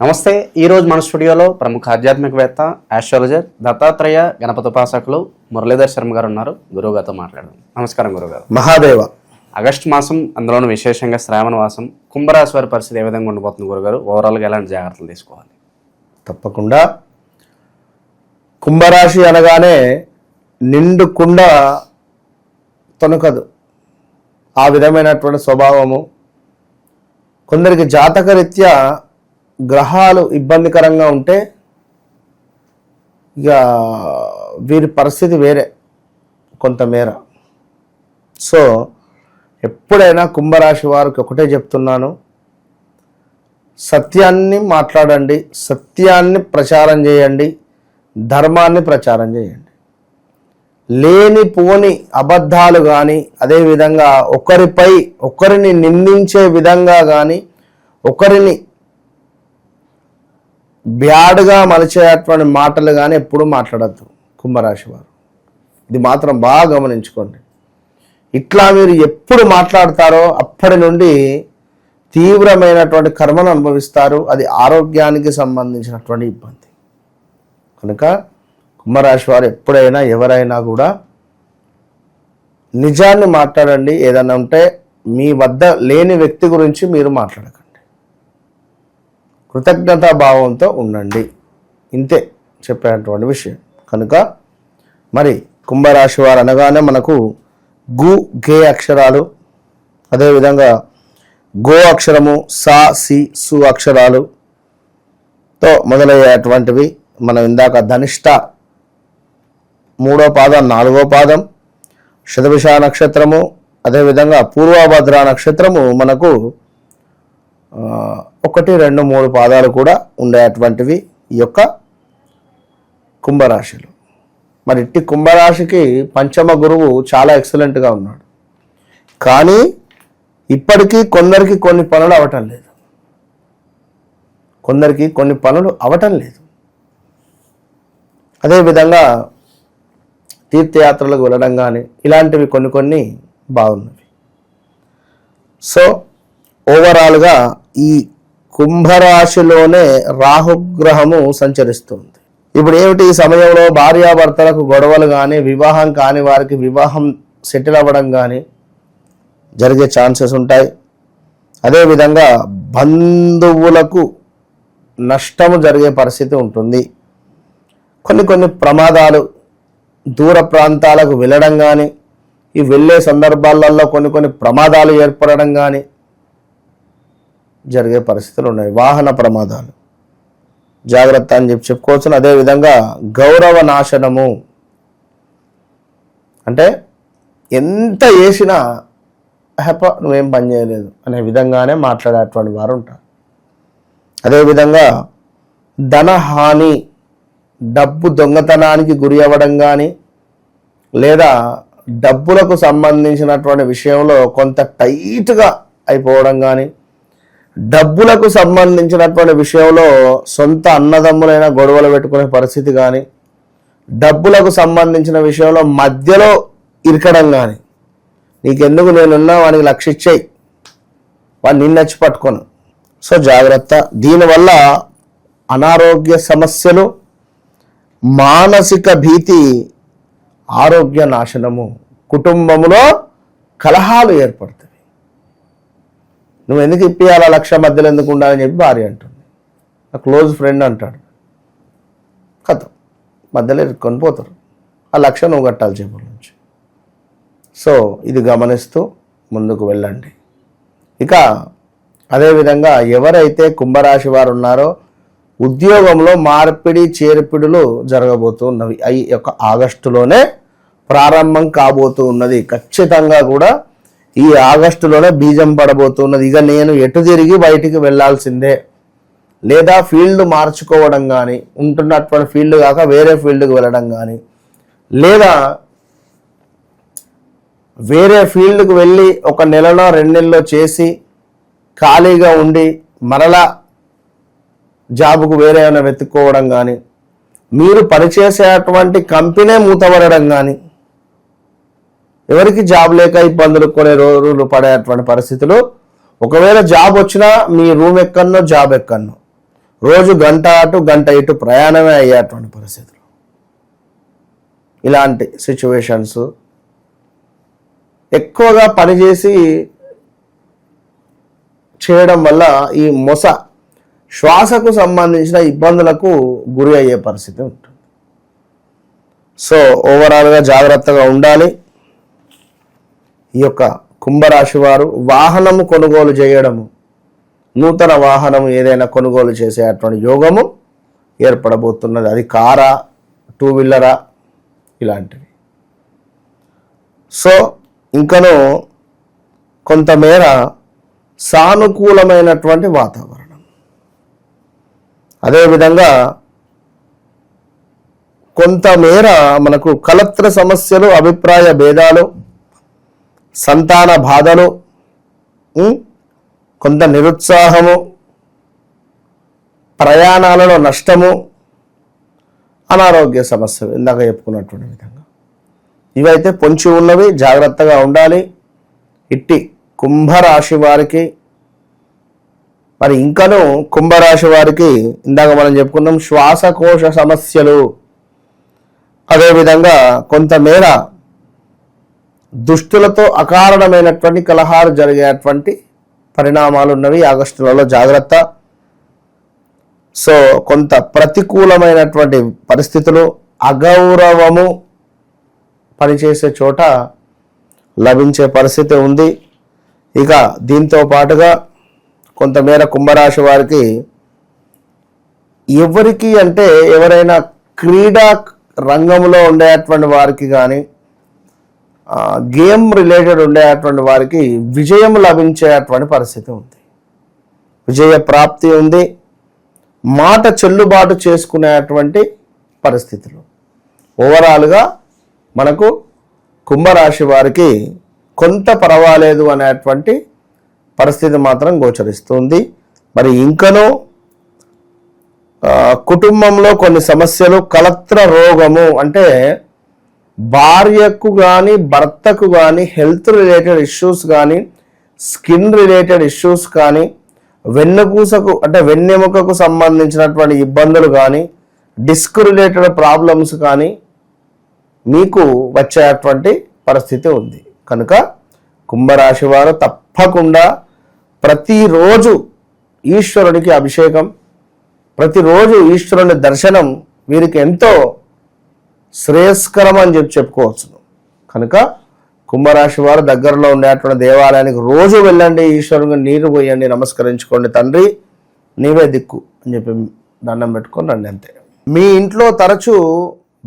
నమస్తే ఈరోజు మన స్టూడియోలో ప్రముఖ ఆధ్యాత్మికవేత్త ఆస్ట్రాలజర్ దత్తాత్రేయ గణపతి ఉపాసకులు మురళీధర్ శర్మ గారు ఉన్నారు. గురువు గారితో మాట్లాడదాం. నమస్కారం గురుగారు మహాదేవ. ఆగస్టు మాసం అందులోనూ విశేషంగా శ్రావణ మాసం కుంభరాశి వారి పరిస్థితి ఏ విధంగా ఉండిపోతుంది గురుగారు ఓవరాల్గా ఎలాంటి జాగ్రత్తలు తీసుకోవాలి? తప్పకుండా. కుంభరాశి అనగానే నిండు కుండ తొనకదు. ఆ విధమైనటువంటి స్వభావము. కొందరికి జాతకరీత్యా గ్రహాలు ఇబ్బందికరంగా ఉంటే ఇక వీరి పరిస్థితి వేరే కొంతమేర. సో ఎప్పుడైనా కుంభరాశి వారికి ఒకటే చెప్తున్నాను. సత్యాన్ని మాట్లాడండి సత్యాన్ని ప్రచారం చేయండి ధర్మాన్ని ప్రచారం చేయండి. లేని పోని అబద్ధాలు కానీ అదేవిధంగా ఒకరిపై ఒకరిని నిందించే విధంగా కానీ ఒకరిని బ్యాడ్గా మలిచేటువంటి మాటలు కానీ ఎప్పుడూ మాట్లాడద్దు కుంభరాశి వారు. ఇది మాత్రం బాగా గమనించుకోండి. ఇట్లా మీరు ఎప్పుడు మాట్లాడతారో అప్పటి నుండి తీవ్రమైనటువంటి కర్మను అనుభవిస్తారు. అది ఆరోగ్యానికి సంబంధించినటువంటి ఇబ్బంది. కనుక కుంభరాశి వారు ఎప్పుడైనా ఎవరైనా కూడా నిజాన్ని మాట్లాడండి. ఏదైనా ఉంటే మీ వద్ద లేని వ్యక్తి గురించి మీరు మాట్లాడకండి కృతజ్ఞతా భావంతో ఉండండి. ఇంతే చెప్పేటువంటి విషయం. కనుక మరి కుంభరాశి వారు అనగానే మనకు గు గే అక్షరాలు అదేవిధంగా గో అక్షరము సా సి సు అక్షరాలుతో మొదలయ్యేటువంటివి. మనం ఇందాక ధనిష్ట మూడో పాదం నాలుగో పాదం శతభిష నక్షత్రము అదేవిధంగా పూర్వభద్ర నక్షత్రము మనకు ఒకటి రెండు మూడు పాదాలు కూడా ఉండేటువంటివి ఈ యొక్క కుంభరాశిలో. మరి ఇట్టి కుంభరాశికి పంచమ గురువు చాలా ఎక్సలెంట్గా ఉన్నాడు. కానీ ఇప్పటికీ కొందరికి కొన్ని పనులు అవటం లేదు. కొందరికి కొన్ని పనులు అవటం లేదు. అదేవిధంగా తీర్థయాత్రలకు వెళ్ళడం కానీ ఇలాంటివి కొన్ని కొన్ని బాగున్నవి. సో ఓవరాల్గా ఈ కుంభరాశిలోనే రాహుగ్రహము సంచరిస్తుంది. ఇప్పుడు ఏమిటి? ఈ సమయంలో భార్యాభర్తలకు గొడవలు కానీ వివాహం కాని వారికి వివాహం సెటిల్ అవ్వడం కానీ జరిగే ఛాన్సెస్ ఉంటాయి. అదేవిధంగా బంధువులకు నష్టము జరిగే పరిస్థితి ఉంటుంది. కొన్ని కొన్ని ప్రమాదాలు దూర ప్రాంతాలకు వెళ్ళడం కానీ ఈ వెళ్ళే సందర్భాలలో కొన్ని కొన్ని ప్రమాదాలు ఏర్పడడం కానీ జరిగే పరిస్థితులు ఉన్నాయి. వాహన ప్రమాదాలు. జాగ్రత్త అని చెప్పి చెప్పుకోవచ్చు. అదేవిధంగా గౌరవ నాశనము. అంటే ఎంత చేసినా హెప నువ్వేం పని చేయలేదు అనే విధంగానే మాట్లాడేటువంటి వారు ఉంటారు. అదేవిధంగా ధనహాని డబ్బు దొంగతనానికి గురి అవ్వడం కానీ లేదా డబ్బులకు సంబంధించినటువంటి విషయంలో కొంత టైట్గా అయిపోవడం కానీ డబ్బులకు సంబంధించినటువంటి విషయంలో సొంత అన్నదమ్ములైన గొడవలు పెట్టుకునే పరిస్థితి కానీ డబ్బులకు సంబంధించిన విషయంలో మధ్యలో ఇరకడం కానీ నీకెందుకు నేనున్నా వానికి లక్ష ఇచ్చేయి. వాడు నిన్నచ్చి పట్టుకోను. సో జాగ్రత్త. దీనివల్ల అనారోగ్య సమస్యలు మానసిక భీతి ఆరోగ్య నాశనము కుటుంబములో కలహాలు ఏర్పడతాయి. నువ్వు ఎందుకు ఇప్పియాలా లక్ష మధ్యలో ఎందుకు ఉండాలని చెప్పి భార్య అంటుంది. నా క్లోజ్ ఫ్రెండ్ అంటాడు. కథ. మధ్యలో ఇరుక్కొని పోతారు. ఆ లక్ష నువ్వు కట్టాలి చేపల నుంచి. సో ఇది గమనిస్తూ ముందుకు వెళ్ళండి. ఇక అదేవిధంగా ఎవరైతే కుంభరాశి వారు ఉన్నారో ఉద్యోగంలో మార్పిడి చేర్పిడులు జరగబోతున్నవి అవి యొక్క ఆగస్టులోనే ప్రారంభం కాబోతూ ఉన్నది. ఖచ్చితంగా కూడా ఈ ఆగస్టులోనే బీజం పడబోతున్నది. ఇక నేను ఎటు తిరిగి బయటికి వెళ్ళాల్సిందే లేదా ఫీల్డ్ మార్చుకోవడం కానీ ఉంటున్నటువంటి ఫీల్డ్ కాక వేరే ఫీల్డ్కి వెళ్ళడం కానీ లేదా వేరే ఫీల్డ్కి వెళ్ళి ఒక నెలలో రెండు నెలలో చేసి ఖాళీగా ఉండి మరలా జాబుకు వేరే ఏమైనా వెతుక్కోవడం కానీ మీరు పనిచేసేటువంటి కంపెనీ మూతపడడం కానీ ఎవరికి జాబ్ లేక ఇబ్బందులు కొన్ని రోజులు పడేటువంటి పరిస్థితులు. ఒకవేళ జాబ్ వచ్చినా మీ రూమ్ ఎక్కన్నో జాబ్ ఎక్కన్నో. రోజు గంట అటు గంట ఇటు ప్రయాణమే అయ్యేటువంటి పరిస్థితులు. ఇలాంటి సిచ్యువేషన్స్. ఎక్కువగా పనిచేసి చేయడం వల్ల ఈ మొస శ్వాసకు సంబంధించిన ఇబ్బందులకు గురి అయ్యే పరిస్థితి ఉంటుంది. సో ఓవరాల్గా జాగ్రత్తగా ఉండాలి. ఈ యొక్క కుంభరాశి వారు వాహనము కొనుగోలు చేయడము నూతన వాహనం ఏదైనా కొనుగోలు చేసేటువంటి యోగము ఏర్పడబోతున్నది. అది కారా టూ వీలరా ఇలాంటివి. సో ఇంకను కొంతమేర సానుకూలమైనటువంటి వాతావరణం. అదేవిధంగా కొంతమేర మనకు కలత్ర సమస్యలు అభిప్రాయ భేదాలు సంతాన బాధలు కొంత నిరుత్సాహము ప్రయాణాలలో నష్టము అనారోగ్య సమస్యలు ఇందాక చెప్పుకున్నటువంటి విధంగా. ఇవైతే పొంచి ఉన్నవి జాగ్రత్తగా ఉండాలి. ఇట్టి కుంభరాశి వారికి మరి ఇంకను కుంభరాశి వారికి ఇందాక మనం చెప్పుకున్నాం శ్వాసకోశ సమస్యలు. అదేవిధంగా కొంతమేర దుష్టులతో అకారణమైనటువంటి కలహాలు జరిగేటువంటి పరిణామాలు ఉన్నవి ఆగస్టు నెలలో జాగ్రత్త. సో కొంత ప్రతికూలమైనటువంటి పరిస్థితులు అగౌరవము పనిచేసే చోట లభించే పరిస్థితి ఉంది. ఇక దీంతో పాటుగా కొంతమేర కుంభరాశి వారికి ఎవరికి అంటే ఎవరైనా క్రీడా రంగంలో ఉండేటువంటి వారికి కానీ గేమ్ రిలేటెడ్ ఉండేటువంటి వారికి విజయం లభించేటువంటి పరిస్థితి ఉంది. విజయ ప్రాప్తి ఉంది. మాట చెల్లుబాటు చేసుకునేటువంటి పరిస్థితులు. ఓవరాల్గా మనకు కుంభరాశి వారికి కొంత పర్వాలేదు అనేటువంటి పరిస్థితి మాత్రం గోచరిస్తుంది. మరి ఇంకనూ కుటుంబంలో కొన్ని సమస్యలు కలత్ర రోగము అంటే భార్యకు కానీ భర్తకు కానీ హెల్త్ రిలేటెడ్ ఇష్యూస్ కానీ స్కిన్ రిలేటెడ్ ఇష్యూస్ కానీ వెన్నుపూసకు అంటే వెన్నెముకకు సంబంధించినటువంటి ఇబ్బందులు కానీ డిస్క్ రిలేటెడ్ ప్రాబ్లమ్స్ కానీ మీకు వచ్చేటువంటి పరిస్థితి ఉంది. కనుక కుంభరాశి వారు తప్పకుండా ప్రతిరోజు ఈశ్వరుడికి అభిషేకం ప్రతిరోజు ఈశ్వరుని దర్శనం వీరికి ఎంతో శ్రేయస్కరం అని చెప్పి చెప్పుకోవచ్చు కనుక కుంభరాశి వారు దగ్గరలో ఉండేటువంటి దేవాలయానికి రోజు వెళ్ళండి ఈశ్వరునికి నీరు పోయండి నమస్కరించుకోండి. తండ్రి నీవే దిక్కు అని చెప్పి దండం పెట్టుకొని రండి అంతే. మీ ఇంట్లో తరచూ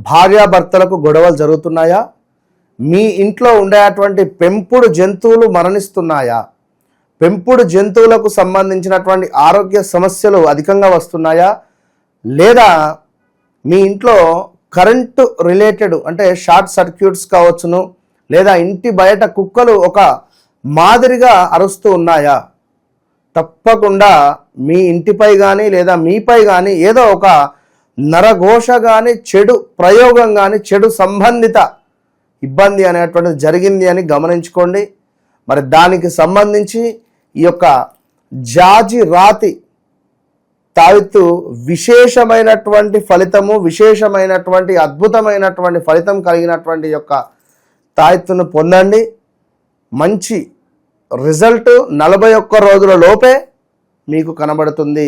భార్యాభర్తలకు గొడవలు జరుగుతున్నాయా? మీ ఇంట్లో ఉండేటువంటి పెంపుడు జంతువులు మరణిస్తున్నాయా? పెంపుడు జంతువులకు సంబంధించినటువంటి ఆరోగ్య సమస్యలు అధికంగా వస్తున్నాయా? లేదా మీ ఇంట్లో కరెంటు రిలేటెడ్ అంటే షార్ట్ సర్క్యూట్స్ కావచ్చును లేదా ఇంటి బయట కుక్కలు ఒక మాదిరిగా అరుస్తూ ఉన్నాయా? తప్పకుండా మీ ఇంటిపై కానీ లేదా మీపై కానీ ఏదో ఒక నరఘోష కానీ చెడు ప్రయోగం కానీ చెడు సంబంధిత ఇబ్బంది అనేటువంటిది జరిగింది అని గమనించుకోండి. మరి దానికి సంబంధించి ఈ యొక్క జాజి రాతి తావిత్తు విశేషమైనటువంటి ఫలితము విశేషమైనటువంటి అద్భుతమైనటువంటి ఫలితం కలిగినటువంటి యొక్క తాయెత్తును పొందండి. మంచి రిజల్ట్ నలభై ఒక్క రోజుల లోపే మీకు కనబడుతుంది.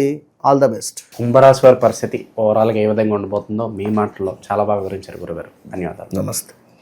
All the best. కుంభరాశి వారి పరిస్థితి ఓవరాల్గా ఏ విధంగా ఉండబోతుందో మీ మాటల్లో చాలా బాగా వివరించారు గురుగారు. ధన్యవాదాలు. నమస్తే.